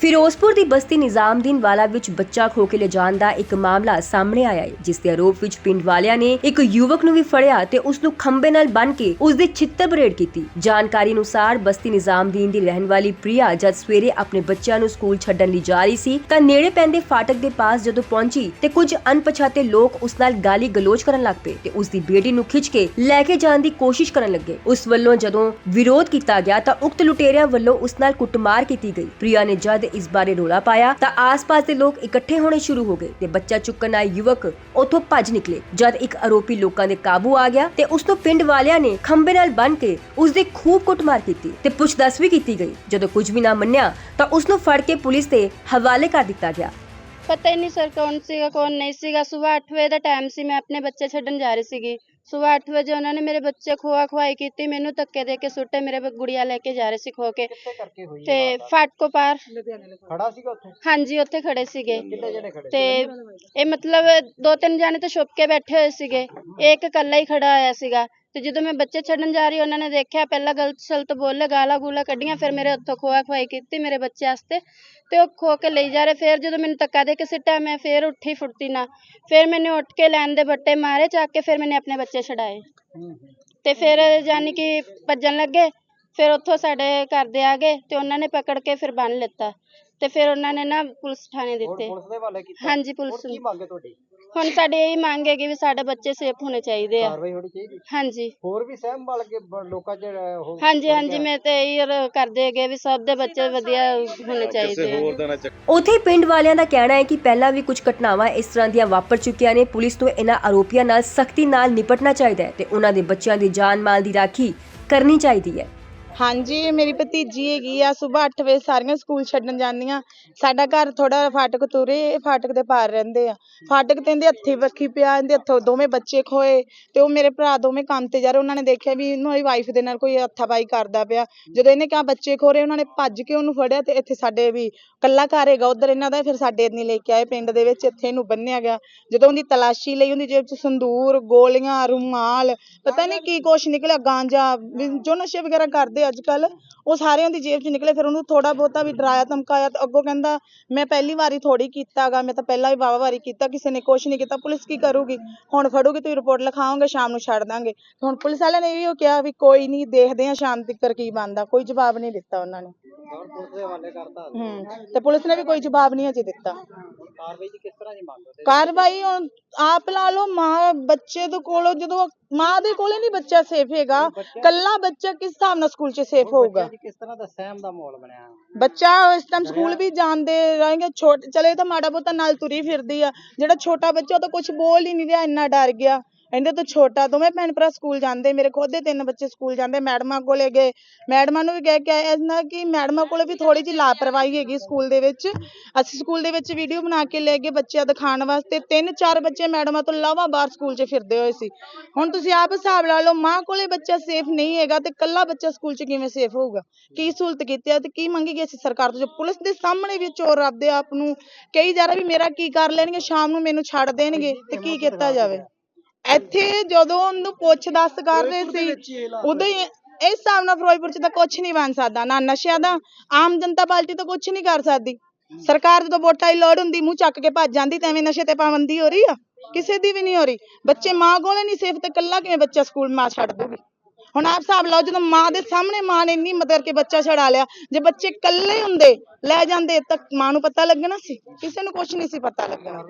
ਫਿਰੋਜ਼ਪੁਰ ਦੀ ਬਸਤੀ ਨਿਜ਼ਾਮਦੀਨ ਵਾਲਾ ਵਿੱਚ ਬੱਚਾ ਖੋ ਕੇ ਲਿਜਾਣ ਦਾ ਇੱਕ ਮਾਮਲਾ ਸਾਹਮਣੇ ਆਇਆ ਹੈ, ਜਿਸ ਦੇ ਆਰੋਪ ਵਿੱਚ ਪਿੰਡ ਵਾਲਿਆਂ ਨੇ ਇੱਕ ਯੁਵਕ ਨੂੰ ਵੀ ਫੜਿਆ ਤੇ ਉਸ ਨੂੰ ਖੰਬੇ ਨਾਲ ਬੰਨ ਕੇ ਉਸ ਦੀ ਛਿੱਤਰ ਪਰੇਡ ਕੀਤੀ। ਜਾਣਕਾਰੀ ਅਨੁਸਾਰ ਬਸਤੀ ਨਿਜ਼ਾਮਦੀਨ ਦੀ ਰਹਿਣ ਵਾਲੀ ਪ੍ਰਿਆ ਜਦ ਸਵੇਰੇ ਆਪਣੇ ਬੱਚਿਆਂ ਨੂੰ ਸਕੂਲ ਛੱਡਣ ਲਈ ਜਾ ਰਹੀ ਸੀ, ਤਾਂ ਨੇੜੇ ਪੈਂਦੇ ਫਾਟਕ ਦੇ ਪਾਸ ਜਦੋਂ ਪਹੁੰਚੀ ਤੇ ਕੁਝ ਅਣਪਛਾਤੇ ਲੋਕ ਉਸ ਨਾਲ ਗਾਲੀ ਗਲੋਚ ਕਰਨ ਲੱਗ ਪਏ ਤੇ ਉਸ ਦੀ ਬੇਟੀ ਨੂੰ ਖਿੱਚ ਕੇ ਲੈ ਕੇ ਜਾਣ ਦੀ ਕੋਸ਼ਿਸ਼ ਕਰਨ ਲੱਗੇ। ਉਸ ਵੱਲੋਂ ਜਦੋਂ ਵਿਰੋਧ ਕੀਤਾ ਗਿਆ ਤਾਂ ਉਕਤ ਲੁਟੇਰਿਆਂ ਵੱਲੋਂ ਉਸ ਨਾਲ ਕੁੱਟਮਾਰ ਕੀਤੀ ਗਈ। ਪ੍ਰਿਆ ਨੇ ਜਦ ਇਸ ਬਾਰੇ ਰੋਲਾ ਪਾਇਆ ਤਾਂ ਆਸ-ਪਾਸ ਦੇ ਲੋਕ ਇਕੱਠੇ ਹੋਣੇ ਸ਼ੁਰੂ ਹੋ ਗਏ ਤੇ ਬੱਚਾ ਚੁੱਕਣ ਆਏ ਯੁਵਕ ਉੱਥੋਂ ਭੱਜ ਨਿਕਲੇ ਜਦ ਇੱਕ ਆਰੋਪੀ ਲੋਕਾਂ ਦੇ ਕਾਬੂ ਆ ਗਿਆ ਤੇ ਉਸ ਨੂੰ ਪਿੰਡ ਵਾਲਿਆਂ ਨੇ ਖੰਬੇ ਨਾਲ ਬੰਨ੍ਹ ਕੇ ਉਸ ਦੀ ਖੂਬ ਕੁੱਟਮਾਰ ਕੀਤੀ ਤੇ ਪੁੱਛਦਛ ਵੀ ਕੀਤੀ ਗਈ। ਜਦੋਂ ਕੁਝ ਵੀ ਨਾ ਮੰਨਿਆ ਤਾਂ ਉਸ ਨੂੰ ਫੜ ਕੇ ਪੁਲਿਸ ਦੇ ਹਵਾਲੇ ਕਰ ਦਿੱਤਾ ਗਿਆ। ਪਤਾ ਹੀ ਨਹੀਂ ਸਰ ਕੌਣ ਸੀਗਾ, ਕੌਣ ਨਹੀਂ ਸੀਗਾ। ਸਵੇਰ 8 ਵਜੇ ਦਾ ਟਾਈਮ ਸੀ, ਮੈਂ ਆਪਣੇ ਬੱਚੇ ਛੱਡਣ ਜਾ ਰਹੀ ਸੀਗੀ। ਸਵੇਰ 8 ਵਜੇ ਉਹਨਾਂ ਨੇ ਮੇਰੇ ਬੱਚੇ ਖੋਆ ਖਵਾਈ ਕੀਤੀ ਮੈਨੂੰ ਧੱਕੇ ਦੇ ਕੇ ਸੁੱਟੇ ਮੇਰੇ ਬ- ਗੁੜੀਆ ਲੈ ਕੇ ਜਾ ਰਹੇ ਸੀ ਖੋ ਕੇ। ਕਿੱਥੇ ਕਰਕੇ ਹੋਈ ਤੇ ਫਾਟਕੋ ਪਾਰ। ਖੜਾ ਸੀਗਾ ਉੱਥੇ? ਹਾਂਜੀ ਉੱਥੇ ਖੜੇ ਸੀਗੇ। ਕਿੰਨੇ ਜਣੇ ਖੜੇ ਤੇ ਇਹ ਮਤਲਬ ਦੋ ਤਿੰਨ ਜਾਣੇ ਤਾਂ ਛੁਪ ਕੇ ਬੈਠੇ ਹੋਏ ਸੀਗੇ। ਇਹ ਇੱਕ ਇਕੱਲਾ ਹੀ ਖੜਾ ਹੋਇਆ ਸੀਗਾ। ਤੇ ਜਦੋਂ ਮੈਂ ਬੱਚੇ ਛੱਡਣ ਜਾ ਰਹੀ ਉਹਨਾਂ ਨੇ ਦੇਖਿਆ ਪਹਿਲਾਂ ਗਲਤ ਸਲਤ ਬੋਲੇ ਗਾਲਾਂ ਗੂਲਾਂ ਕੱਢੀਆਂ ਫਿਰ ਮੇਰੇ ਹੱਥੋਂ ਖੋਆ ਖਵਾਈ ਕੀਤੀ ਮੇਰੇ ਬੱਚੇ ਵਾਸਤੇ ਤੇ ਉਹ ਖੋ ਕੇ ਲਈ ਜਾ ਰਹੇ। ਫਿਰ ਜਦੋਂ ਮੈਨੂੰ ਧੱਕਾ ਦੇ ਕੇ ਸਿੱਟਿਆ ਮੈਂ ਫਿਰ ਉੱਠੀ ਫੁਰਤੀ ਨਾ ਫਿਰ ਮੈਨੂੰ ਉੱਠ ਕੇ ਲੈਣ ਦੇ ਬੱਟੇ ਮਾਰੇ ਚੱਕ ਕੇ ਫਿਰ ਮੈंने ਆਪਣੇ ਬੱਚੇ ਛਡਾਏ। ਤੇ ਫਿਰ ਯਾਨੀ ਕਿ ਭੱਜਣ ਲੱਗੇ ਫਿਰ ਉੱਥੋਂ ਸਾਡੇ ਘਰ ਦੇ ਆ ਗਏ ਤੇ ਉਹਨਾਂ ਨੇ ਪਕੜ ਕੇ ਫਿਰ ਬੰਨ ਲਿੱਤਾ। ਤੇ ਫਿਰ ਉਹਨਾਂ ਨੇ ਨਾ ਪੁਲਿਸ ਥਾਣੇ ਦਿੱਤੇ। ਹਾਂਜੀ ਪੁਲਿਸ ਕੀ ਮੰਗੇ ਤੁਹਾਡੀ? ਹੁਣ ਸਾਡੇ ਇਹ ਮੰਗ ਹੈਗੀ ਵੀ ਸਾਡੇ ਬੱਚੇ ਸੇਫ ਹੋਣੇ ਚਾਹੀਦੇ ਆ। ਕਾਰਵਾਈ ਹੋਣੀ ਚਾਹੀਦੀ? ਹਾਂਜੀ। ਹੋਰ ਵੀ ਸਹਿਮ ਵਾਲ ਕੇ ਬ- ਲੋਕਾਂ ਚ ਹਾਂਜੀ ਹਾਂਜੀ ਮੈਂ ਤੇ ਇਹ ਕਰਦੇ ਹੈਗੇ ਵੀ ਸਭ ਦੇ ਬੱਚੇ ਵਧੀਆ ਹੋਣੇ ਚਾਹੀਦੇ ਆ। ਉਥੇ ਪਿੰਡ ਵਾਲਿਆਂ ਦਾ ਕਹਿਣਾ ਹੈ ਕਿ ਪਹਿਲਾਂ ਵੀ ਕੁਝ ਘਟਨਾਵਾਂ ਇਸ ਤਰ੍ਹਾਂ ਦੀਆਂ ਵਾਪਰ ਚੁੱਕੀਆਂ ਨੇ। ਪੁਲਿਸ ਨੂੰ ਇਹਨਾਂ ਆਰੋਪੀਆਂ ਨਾਲ ਸਖਤੀ ਨਾਲ ਨਿਪਟਣਾ ਚਾਹੀਦਾ ਹੈ ਤੇ ਉਹਨਾਂ ਦੇ ਬੱਚਿਆਂ ਦੀ ਜਾਨ ਮਾਲ ਦੀ ਰਾਖੀ ਕਰਨੀ ਚਾਹੀਦੀ ਹੈ। ਹਾਂਜੀ ਇਹ ਮੇਰੀ ਭਤੀਜੀ ਹੈਗੀ ਆ ਸਵੇਰ 8 ਵਜੇ ਸਾਰੀਆਂ ਸਕੂਲ ਛੱਡਣ ਜਾਂਦੀਆਂ। ਸਾਡਾ ਘਰ ਥੋੜਾ ਫਾਟਕ ਤੁਰੇ ਇਹ ਫਾਟਕ ਦੇ ਪਾਰ ਰਹਿੰਦੇ ਆ। ਫਾਟਕ ਤੇ ਇਹਦੇ ਹੱਥੀ ਵੱਖੀ ਪਿਆ, ਇਹਦੇ ਹੱਥੋਂ ਦੋਵੇਂ ਬੱਚੇ ਖੋਏ ਤੇ ਉਹ ਮੇਰੇ ਭਰਾ ਦੋਵੇਂ ਕੰਮ ਤੇ ਜਾ ਰਹੇ। ਉਹਨਾਂ ਨੇ ਦੇਖਿਆ ਵੀ ਇਹਨੂੰ ਇਹ ਵਾਈਫ ਦੇ ਨਾਲ ਕੋਈ ਹੱਥਾਪਾਈ ਕਰਦਾ ਪਿਆ। ਜਦੋਂ ਇਹਨੇ ਕਿਹਾ ਬੱਚੇ ਖੋ ਰਹੇ ਉਹਨਾਂ ਨੇ ਭੱਜ ਕੇ ਉਹਨੂੰ ਫੜਿਆ ਤੇ ਇੱਥੇ ਸਾਡੇ ਵੀ ਕੱਲਾ ਘਰ ਹੈਗਾ, ਉਧਰ ਇਹਨਾਂ ਦਾ, ਫਿਰ ਸਾਡੇ ਨਹੀਂ ਲੈ ਕੇ ਆਏ ਪਿੰਡ ਦੇ ਵਿੱਚ, ਇੱਥੇ ਇਹਨੂੰ ਬੰਨਿਆ ਗਿਆ। ਜਦੋਂ ਉਹਦੀ ਤਲਾਸ਼ੀ ਲਈ, ਉਹਦੀ ਜੇਬ 'ਚ ਸੰਦੂਰ, ਗੋਲੀਆਂ, ਰੁਮਾਲ, ਪਤਾ ਨਹੀਂ ਕੀ ਕੁਛ ਨਿਕਲਿਆ, ਗਾਂਜਾ, ਵੀ ਜੋ ਨਸ਼ੇ ਵਗੈਰਾ ਕਰਦੇ ਅੱਜ ਕੱਲ ਉਹ ਸਾਰਿਆਂ ਦੀ ਜੇਬ 'ਚ ਨਿਕਲੇ, ਫਿਰ ਉਹਨੂੰ ਥੋੜਾ ਬਹੁਤਾ ਵੀ ਡਰਾਇਆ, ਧਮਕਾਇਆ ਤੇ ਅੱਗੋਂ ਕਹਿੰਦਾ, ਮੈਂ ਪਹਿਲੀ ਵਾਰੀ ਥੋੜੀ ਕੀਤਾਗਾ, ਮੈਂ ਤਾਂ ਪਹਿਲਾਂ ਵੀ ਵਾਵਾ ਵਾਰੀ ਕੀਤਾ, ਕਿਸੇ ਨੇ ਕੁਛ ਨਹੀਂ ਕੀਤਾ, ਪੁਲਿਸ ਕੀ ਕਰੂਗੀ? ਹੁਣ ਫੜੂਗੀ, ਤੁਸੀਂ ਰਿਪੋਰਟ ਲਿਖਾਓਗੇ, ਸ਼ਾਮ ਨੂੰ ਛੱਡ ਦਾਂਗੇ। ਹੁਣ ਪੁਲਿਸ ਵਾਲਿਆਂ ਨੇ ਵੀ ਉਹ ਕਿਹਾ ਵੀ ਕੋਈ ਨਹੀਂ, ਦੇਖਦੇ ਆ ਸ਼ਾਮ ਤੱਕ ਕੀ ਬਣਦਾ, ਕੋਈ ਜਵਾਬ ਨਹੀਂ ਦਿੱਤਾ ਉਹਨਾਂ ਨੇ। ਪੁਲਿਸ ਦੇ ਹਵਾਲੇ ਕਰਤਾ ਹੂੰ ਤੇ ਪੁਲਿਸ ਨੇ ਵੀ ਕੋਈ ਜਵਾਬ ਨਹੀਂ ਅਜੇ ਦਿੱਤਾ। ਕਾਰਵਾਈ ਦੀ ਕਿਸ ਤਰ੍ਹਾਂ ਦੀ ਮੰਗ ਕਰਦੇ? ਕਾਰਵਾਈ ਹੁਣ ਆਪ ਲਾ ਲਓ ਮਾਂ ਬੱਚੇ ਦੇ ਕੋਲੋਂ ਜਦੋਂ ਮਾਂ ਦੇ ਕੋਲੇ ਨਹੀਂ ਬੱਚਾ ਸੇਫ ਹੈਗਾ ਕੱਲਾ ਬੱਚਾ ਕਿਸ ਹਿਸਾਬ ਨਾਲ ਸਕੂਲ 'ਚ ਸੇਫ ਹੋਊਗਾ? ਜੀ ਕਿਸ ਤਰ੍ਹਾਂ ਦਾ ਸਹਿਮ ਦਾ ਮਾਹੌਲ ਬਣਿਆ? ਬੱਚਾ ਇਸ ਟਾਈਮ ਸਕੂਲ ਵੀ ਜਾਂਦੇ ਰਹੇਗੇ ਛੋਟ ਚਲੇ ਤਾਂ ਮਾੜਾ ਬਹੁਤਾ ਨਾਲ ਤੁਰੀ ਫਿਰਦੀ ਆ। ਜਿਹੜਾ ਛੋਟਾ ਬੱਚਾ ਉਹ ਤਾਂ ਕੁਝ ਬੋਲ ਹੀ ਨਹੀਂ ਰਿਹਾ ਇੰਨਾ ਡਰ ਗਿਆ। ਇਹਦੇ ਤੋਂ ਛੋਟਾ, ਦੋਵੇਂ ਭੈਣ ਭਰਾ ਸਕੂਲ ਜਾਂਦੇ, ਮੇਰੇ ਖੁਦ ਦੇ ਤਿੰਨ ਬੱਚੇ ਸਕੂਲ ਜਾਂਦੇ, ਮੈਡਮਾਂ ਕੋਲੇ ਗਏ। ਮੈਡਮਾਂ ਨੂੰ ਵੀ ਕਹਿ ਕੇ ਆਏ ਇਹਨਾਂ ਕਿ ਮੈਡਮਾਂ ਕੋਲੇ ਵੀ ਥੋੜੀ ਜਿਹੀ ਲਾਪਰਵਾਹੀ ਹੈਗੀ ਸਕੂਲ ਦੇ ਵਿੱਚ। ਅਸੀਂ ਸਕੂਲ ਦੇ ਵਿੱਚ ਵੀਡੀਓ ਬਣਾ ਕੇ ਲੈ ਗਏ ਬੱਚਿਆਂ ਦਿਖਾਉਣ ਵਾਸਤੇ। ਤਿੰਨ ਚਾਰ ਬੱਚੇ ਮੈਡਮਾਂ ਤੋਂ ਇਲਾਵਾ ਬਾਹਰ ਸਕੂਲ 'ਚ ਫਿਰਦੇ ਹੋਏ ਸੀ। ਹੁਣ ਤੁਸੀਂ ਆਪ ਹਿਸਾਬ ਲਾ ਲਓ, ਮਾਂ ਕੋਲੇ ਬੱਚਾ ਸੇਫ ਨਹੀਂ ਹੈਗਾ ਤੇ ਕੱਲਾ ਬੱਚਾ ਸਕੂਲ 'ਚ ਕਿਵੇਂ ਸੇਫ ਹੋਊਗਾ? ਕੀ ਸਹੂਲਤ ਕੀਤੀ ਆ ਤੇ ਕੀ ਮੰਗੀ ਗਈ ਅਸੀਂ ਸਰਕਾਰ ਤੋਂ? ਪੁਲਿਸ ਦੇ ਸਾਹਮਣੇ ਵੀ ਚੋਰ ਆਪਦੇ ਆਪ ਨੂੰ ਕਹੀ ਜਾ ਰਿਹਾ ਵੀ ਮੇਰਾ ਕੀ ਕਰ ਲੈਣਗੇ, ਸ਼ਾਮ ਨੂੰ ਮੈਨੂੰ ਛੱਡ ਦੇਣਗੇ ਤੇ ਕੀ ਕੀਤਾ ਜਾਵੇ? ਇੱਥੇ ਜਦੋਂ ਉਹਨੂੰ ਪੁੱਛ ਦੱਸ ਕਰ ਰਹੇ ਸੀ ਉਦੋਂ ਹੀ ਇਸ ਹਿਸਾਬ ਨਾਲ ਫਿਰੋਜ਼ਪੁਰ ਚ ਤਾਂ ਕੁਝ ਨਹੀਂ ਬਣ ਸਕਦਾ ਨਾ ਨਸ਼ਿਆਂ ਦਾ ਆਮ ਜਨਤਾ ਪਾਰਟੀ ਤਾਂ ਕੁਝ ਨਹੀਂ ਕਰ ਸਕਦੀ। ਸਰਕਾਰ ਜਦੋਂ ਵੋਟਾਂ ਦੀ ਲੋੜ ਹੁੰਦੀ ਮੂੰਹ ਚੱਕ ਕੇ ਭੱਜ ਜਾਂਦੀ ਤੇ ਐਵੇਂ ਨਸ਼ੇ ਤੇ ਪਾਬੰਦੀ ਹੋ ਰਹੀ ਆ? ਕਿਸੇ ਦੀ ਵੀ ਨਹੀਂ ਹੋ ਰਹੀ। ਬੱਚੇ ਮਾਂ ਕੋਲੇ ਨਹੀਂ ਸੇਫ ਤੇ ਕੱਲਾ ਕਿਵੇਂ ਬੱਚਾ ਸਕੂਲ ਮਾਂ ਛੱਡ ਦੂਗੀ ਹੁਣ ਆਪ ਹਿਸਾਬ ਲਾਓ, ਜਦੋਂ ਮਾਂ ਦੇ ਸਾਹਮਣੇ ਮਾਂ ਨੇ ਇੰਨੀ ਮਦਦ ਕਰਕੇ ਬੱਚਾ ਛਡਾ ਲਿਆ, ਜੇ ਬੱਚੇ ਇਕੱਲੇ ਹੁੰਦੇ, ਲੈ ਜਾਂਦੇ, ਤਾਂ ਮਾਂ ਨੂੰ ਪਤਾ ਲੱਗਣਾ ਸੀ? ਕਿਸੇ ਨੂੰ ਕੁਝ ਨਹੀਂ ਸੀ ਪਤਾ ਲੱਗਣਾ।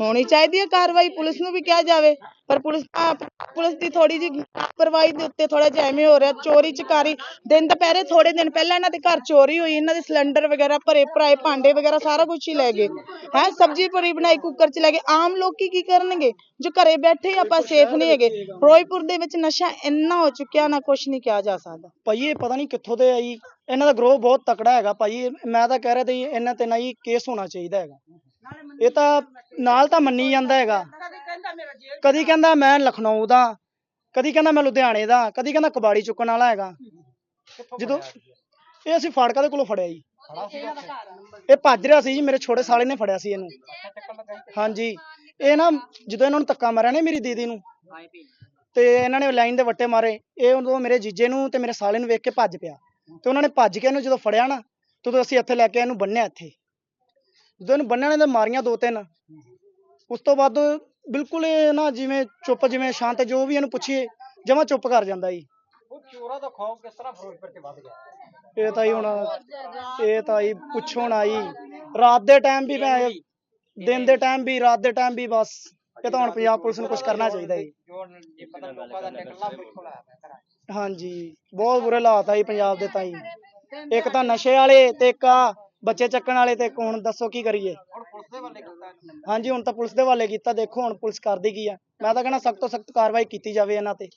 ਹੋਣੀ ਚਾਹੀਦੀ ਹੈ ਕਾਰਵਾਈ, ਪੁਲਿਸ ਨੂੰ ਵੀ ਕਿਹਾ ਜਾਵੇ, ਪਰ ਪੁਲਿਸ ਪੁਲਿਸ ਦੀ ਥੋੜੀ ਜਿਹੀ ਲਾਪਰਵਾਹੀ ਦੇ ਉੱਤੇ ਥੋੜਾ ਜਿਹਾ ਐਵੇਂ ਹੋ ਰਿਹਾ, ਚੋਰੀ ਚਕਾਰੀ, ਦਿਨ ਦੁਪਹਿਰੇ ਥੋੜੇ ਦਿਨ ਪਹਿਲਾਂ ਇਹਨਾਂ ਦੇ ਘਰ ਚੋਰੀ ਹੋਈ, ਇਹਨਾਂ ਦੇ ਸਿਲੰਡਰ ਵਗੈਰਾ ਭਰੇ, ਭਰਾਏ ਭਾਂਡੇ ਵਗੈਰਾ ਸਾਰਾ ਕੁਝ ਹੀ ਲੈ ਗਏ। ਹੈ, ਸਬਜ਼ੀ ਪੂਰੀ ਬਣਾਈ, ਕੁੱਕਰ ਚ ਲੈ ਗਏ। ਆਮ ਲੋਕੀ ਕੀ ਕਰਨਗੇ? ਜੋ ਘਰੇ ਬੈਠੇ ਆਪਾਂ ਸੇਫ ਨਹੀਂ ਹੈਗੇ। ਫਿਰੋਜ਼ਪੁਰ ਦੇ ਵਿੱਚ ਨਸ਼ਾ ਇੰਨਾ ਹੋ ਚੁੱਕਿਆ ਨਾ ਕੁਝ ਨਹੀਂ ਕਿਹਾ ਜਾ ਸਕਦਾ। ਭਾਈ ਇਹ ਪਤਾ ਨਹੀਂ ਕਿੱਥੋਂ ਦੇ ਆ ਜੀ। ਇਹਨਾਂ ਦਾ ਗਰੋਹ ਬਹੁਤ ਤਕੜਾ ਹੈਗਾ ਭਾਈ। ਮੈਂ ਤਾਂ ਕਹਿ ਰਿਹਾ ਤੇ ਇਹਨਾਂ ਤੇ ਨਾ ਜੀ ਕੇਸ ਹੋਣਾ ਚਾਹੀਦਾ ਹੈਗਾ। ਇਹ ਤਾਂ ਨਾਲ ਤਾਂ ਮੰਨੀ ਜਾਂਦਾ ਹੈਗਾ। ਕਦੀ ਕਹਿੰਦਾ ਮੈਂ ਲਖਨਊ ਦਾ ਕਦੀ ਕਹਿੰਦਾ ਮੈਂ ਲੁਧਿਆਣੇ ਦਾ ਕਦੀ ਕਹਿੰਦਾ ਕਬਾੜੀ ਚੁੱਕਣ ਵਾਲਾ ਹੈਗਾ। ਜਦੋਂ ਇਹ ਅਸੀਂ ਫਾੜਕਾ ਦੇ ਕੋਲੋਂ ਫੜਿਆ ਜੀ। ਇਹ ਭੱਜ ਰਿਹਾ ਸੀ ਜੀ ਮੇਰੇ ਛੋਟੇ ਸਾਲੇ ਨੇ ਫੜਿਆ ਸੀ ਇਹਨੂੰ। ਹਾਂਜੀ। ਇਹ ਨਾ ਜਦੋਂ ਇਹਨਾਂ ਨੂੰ ਧੱਕਾ ਮਾਰਿਆ ਨੇ ਮੇਰੀ ਦੀਦੀ ਨੂੰ ਤੇ ਇਹਨਾਂ ਨੇ ਲਾਈਨ ਦੇ ਵੱਟੇ ਮਾਰੇ। ਇਹ ਉਦੋਂ ਮੇਰੇ ਜੀਜੇ ਨੂੰ ਤੇ ਮੇਰੇ ਸਾਲੇ ਨੂੰ ਵੇਖ ਕੇ ਭੱਜ ਪਿਆ। ਤੇ ਉਹਨਾਂ ਨੇ ਭੱਜ ਕੇ ਇਹਨੂੰ ਜਦੋਂ ਫੜਿਆ ਨਾ ਤਦੋਂ ਅਸੀਂ ਇੱਥੇ ਲੈ ਕੇ ਇਹਨੂੰ ਬੰਨਿਆ ਇੱਥੇ। ਜਦੋਂ ਇਹਨੂੰ ਬੰਨਣ ਨੇ ਮਾਰੀਆਂ ਦੋ ਤਿੰਨ। ਉਸ ਤੋਂ ਬਾਅਦ ਬਿਲਕੁਲ ਇਹ ਨਾ ਜਿਵੇਂ ਚੁੱਪ ਜਿਵੇਂ ਸ਼ਾਂਤ ਜੋ ਵੀ ਇਹਨੂੰ ਪੁੱਛੀਏ ਜਮਾ ਚੁੱਪ ਕਰ ਜਾਂਦਾ ਜੀ। ਉਹ ਚੋਰਾਂ ਦਾ ਖੌਫ ਕਿਸ ਤਰ੍ਹਾਂ ਫਿਰੋਜ਼ਪੁਰ 'ਚ ਵੱਧ ਗਿਆ? ਇਹ ਤਾਂ ਹੀ ਹੁਣ ਇਹ ਤਾਂ ਹੀ ਪੁੱਛੋ ਨਾ ਜੀ। ਰਾਤ ਦੇ ਟਾਈਮ ਵੀ ਮੈਂ ਦਿਨ ਦੇ ਟਾਈਮ ਵੀ ਰਾਤ ਦੇ ਟਾਈਮ ਵੀ ਬਸ। ਇਹ ਤਾਂ ਹੁਣ ਪੰਜਾਬ ਪੁਲਿਸ ਨੂੰ ਕੁਝ ਕਰਨਾ ਚਾਹੀਦਾ ਜੀ। ਪਤਾ ਲੋਕਾਂ ਦਾ ਨਿਕਲਣਾ ਮੁਸ਼ਕਲ। ਹਾਂਜੀ ਬਹੁਤ ਬੁਰੇ ਹਾਲਾਤ ਆ ਜੀ ਪੰਜਾਬ ਦੇ ਤਾਂ ਜੀ। ਇੱਕ ਤਾਂ ਨਸ਼ੇ ਵਾਲੇ ਤੇ ਇੱਕ ਆ ਬੱਚੇ ਚੱਕਣ ਵਾਲੇ ਤੇ ਇੱਕ ਹੁਣ ਦੱਸੋ ਕੀ ਕਰੀਏ। ਹੁਣ ਪੁਲਿਸ ਦੇ ਵੱਲੇ ਕੀਤਾ ਇਹਨਾਂ। ਨੇ। ਹਾਂਜੀ ਹੁਣ ਤਾਂ ਪੁਲਿਸ ਦੇ ਹਵਾਲੇ ਕੀਤਾ ਦੇਖੋ ਹੁਣ ਪੁਲਿਸ ਕਰਦੀ ਕੀ ਆ। ਮੈਂ ਤਾਂ ਕਹਿੰਦਾ ਸਖਤ ਤੋਂ ਸਖਤ ਕਾਰਵਾਈ ਕੀਤੀ ਜਾਵੇ ਇਹਨਾਂ ਤੇ।